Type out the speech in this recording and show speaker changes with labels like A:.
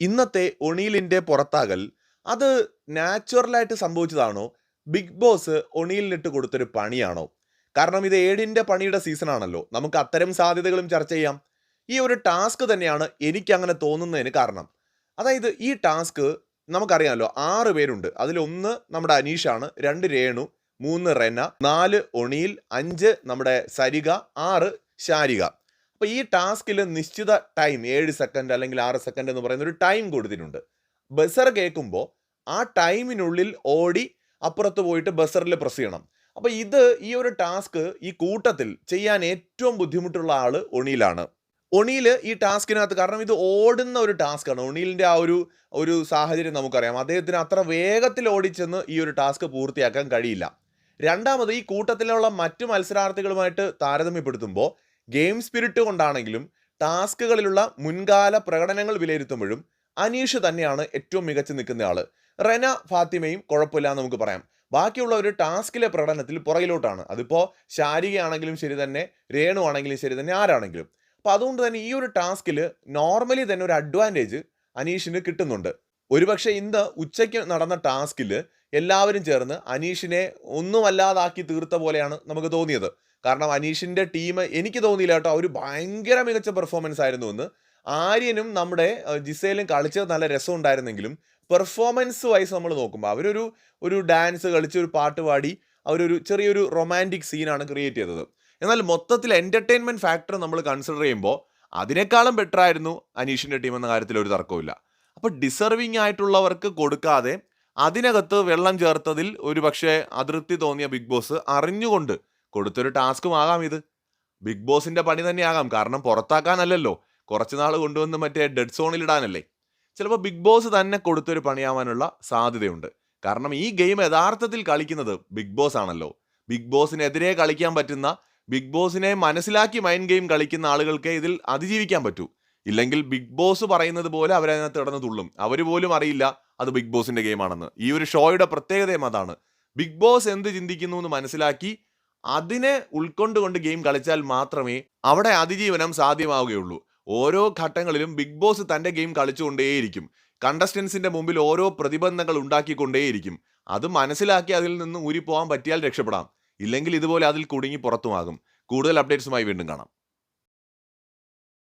A: ഇന്നത്തെ ഒണീലിന്റെ പുറത്താകൽ അത് നാച്ചുറലായിട്ട് സംഭവിച്ചതാണോ? ബിഗ് ബോസ് ഒണീലിനിട്ട് കൊടുത്തൊരു പണിയാണോ? കാരണം ഇത് ഏഴിന്റെ പണിയുടെ സീസണാണല്ലോ. നമുക്ക് അത്തരം സാധ്യതകളും ചർച്ച ചെയ്യാം. ഈ ഒരു ടാസ്ക് തന്നെയാണ് എനിക്ക് അങ്ങനെ തോന്നുന്നതിന് കാരണം. അതായത് ഈ ടാസ്ക് നമുക്കറിയാമല്ലോ ആറ് പേരുണ്ട്. അതിലൊന്ന് നമ്മുടെ അനീഷാണ് രണ്ട് രേണു മൂന്ന് റെന നാല് ഒണീൽ അഞ്ച് നമ്മുടെ സരിക ആറ് ശാരിക. അപ്പോൾ ഈ ടാസ്കിൽ നിശ്ചിത ടൈം ഏഴ് സെക്കൻഡ് അല്ലെങ്കിൽ ആറ് സെക്കൻഡ് എന്ന് പറയുന്ന ഒരു ടൈം കൊടുത്തിട്ടുണ്ട്. ബസർ കേൾക്കുമ്പോൾ ആ ടൈമിനുള്ളിൽ ഓടി അപ്പുറത്ത് പോയിട്ട് ബസറിൽ പ്രസ് ചെയ്യണം. അപ്പോൾ ഇത് ഈ ഒരു ടാസ്ക് ഈ കൂട്ടത്തിൽ ചെയ്യാൻ ഏറ്റവും ബുദ്ധിമുട്ടുള്ള ആൾ ഒണിയിലാണ്. ഒണിയിൽ ഈ ടാസ്കിനകത്ത് കാരണം ഇത് ഓടുന്ന ഒരു ടാസ്ക്കാണ് ഒണിയിലിന്റെ ആ ഒരു ഒരു സാഹചര്യം നമുക്കറിയാം. അദ്ദേഹത്തിന് അത്ര വേഗത്തിൽ ഓടിച്ചെന്ന് ഈ ഒരു ടാസ്ക് പൂർത്തിയാക്കാൻ കഴിയില്ല. രണ്ടാമത് ഈ കൂട്ടത്തിലുള്ള മറ്റു മത്സരാർത്ഥികളുമായിട്ട് താരതമ്യപ്പെടുത്തുമ്പോൾ ഗെയിം സ്പിരിറ്റ് കൊണ്ടാണെങ്കിലും ടാസ്കുകളിലുള്ള മുൻകാല പ്രകടനങ്ങൾ വിലയിരുത്തുമ്പോഴും അനീഷ് തന്നെയാണ് ഏറ്റവും മികച്ചു നിൽക്കുന്ന ആൾ. റെന ഫാത്തിമയും കുഴപ്പമില്ല എന്ന് നമുക്ക് പറയാം. ബാക്കിയുള്ള ഒരു ടാസ്കിലെ പ്രകടനത്തിൽ പുറകിലോട്ടാണ്. അതിപ്പോൾ ശാരികയാണെങ്കിലും ശരി തന്നെ രേണു ആണെങ്കിലും ശരി തന്നെ ആരാണെങ്കിലും. അപ്പോൾ അതുകൊണ്ട് തന്നെ ഈ ഒരു ടാസ്കിൽ നോർമലി തന്നെ ഒരു അഡ്വാന്റേജ് അനീഷിന് കിട്ടുന്നുണ്ട്. ഒരുപക്ഷെ ഇന്ന് ഉച്ചയ്ക്ക് നടന്ന ടാസ്കിൽ എല്ലാവരും ചേർന്ന് അനീഷിനെ ഒന്നുമല്ലാതാക്കി തീർത്ത പോലെയാണ് നമുക്ക് തോന്നിയത്. കാരണം അനീഷിന്റെ ടീം എനിക്ക് തോന്നിയില്ല കേട്ടോ. അവർ ഭയങ്കര മികച്ച പെർഫോമൻസ് ആയിരുന്നു എന്ന്. ആര്യനും നമ്മുടെ ജിസയിലും കളിച്ചത് നല്ല രസം ഉണ്ടായിരുന്നെങ്കിലും പെർഫോമൻസ് വൈസ് നമ്മൾ നോക്കുമ്പോൾ അവരൊരു ഒരു ഡാൻസ് കളിച്ച് ഒരു പാട്ട് പാടി അവരൊരു ചെറിയൊരു റൊമാന്റിക് സീനാണ് ക്രിയേറ്റ് ചെയ്തത്. എന്നാൽ മൊത്തത്തിൽ എന്റർടൈൻമെന്റ് ഫാക്ടർ നമ്മൾ കൺസിഡർ ചെയ്യുമ്പോൾ അതിനേക്കാളും ബെറ്റർ ആയിരുന്നു അനീഷിന്റെ ടീം എന്ന കാര്യത്തിൽ ഒരു തർക്കമില്ല അപ്പോൾ ഡിസർവിങ് ആയിട്ടുള്ളവർക്ക് കൊടുക്കാതെ അതിനകത്ത് വെള്ളം ചേർത്തതിൽ ഒരു പക്ഷേ അതൃപ്തി തോന്നിയ ബിഗ് ബോസ് അറിഞ്ഞുകൊണ്ട് കൊടുത്തൊരു ടാസ്കും ആകാം ഇത്. ബിഗ് ബോസിന്റെ പണി തന്നെയാകാം. കാരണം പുറത്താക്കാനല്ലല്ലോ. കുറച്ച് നാൾ കൊണ്ടുവന്ന് മറ്റേ ഡെഡ് സോണിൽ ഇടാനല്ലേ. ചിലപ്പോൾ ബിഗ് ബോസ് തന്നെ കൊടുത്തൊരു പണിയാവാനുള്ള സാധ്യതയുണ്ട്. കാരണം ഈ ഗെയിം യഥാർത്ഥത്തിൽ കളിക്കുന്നത് ബിഗ് ബോസ് ആണല്ലോ. ബിഗ് ബോസിനെതിരെ കളിക്കാൻ പറ്റുന്ന ബിഗ് ബോസിനെ മനസ്സിലാക്കി മൈൻഡ് ഗെയിം കളിക്കുന്ന ആളുകൾക്ക് ഇതിൽ അതിജീവിക്കാൻ പറ്റൂ. ഇല്ലെങ്കിൽ ബിഗ് ബോസ് പറയുന്നത് പോലെ അവരതിനകത്ത് കിടന്ന് തുള്ളും. അവർ പോലും അറിയില്ല അത് ബിഗ് ബോസിന്റെ ഗെയിമാണെന്ന് ഈ ഒരു ഷോയുടെ പ്രത്യേകതയും അതാണ്. ബിഗ് ബോസ് എന്ത് ചിന്തിക്കുന്നു എന്ന് മനസ്സിലാക്കി അതിനെ ഉൾക്കൊണ്ടുകൊണ്ട് ഗെയിം കളിച്ചാൽ മാത്രമേ അവിടെ അതിജീവനം സാധ്യമാവുകയുള്ളൂ. ഓരോ ഘട്ടങ്ങളിലും ബിഗ് ബോസ് തന്റെ ഗെയിം കളിച്ചുകൊണ്ടേയിരിക്കും. കണ്ടസ്റ്റൻസിന്റെ മുമ്പിൽ ഓരോ പ്രതിബന്ധങ്ങൾ ഉണ്ടാക്കിക്കൊണ്ടേയിരിക്കും. അത് മനസ്സിലാക്കി അതിൽ നിന്ന് ഊരിപ്പോകാൻ പറ്റിയാൽ രക്ഷപ്പെടാം. ഇല്ലെങ്കിൽ ഇതുപോലെ അതിൽ കുടുങ്ങി പുറത്തുമാകും. കൂടുതൽ അപ്ഡേറ്റ്സുമായി വീണ്ടും കാണാം.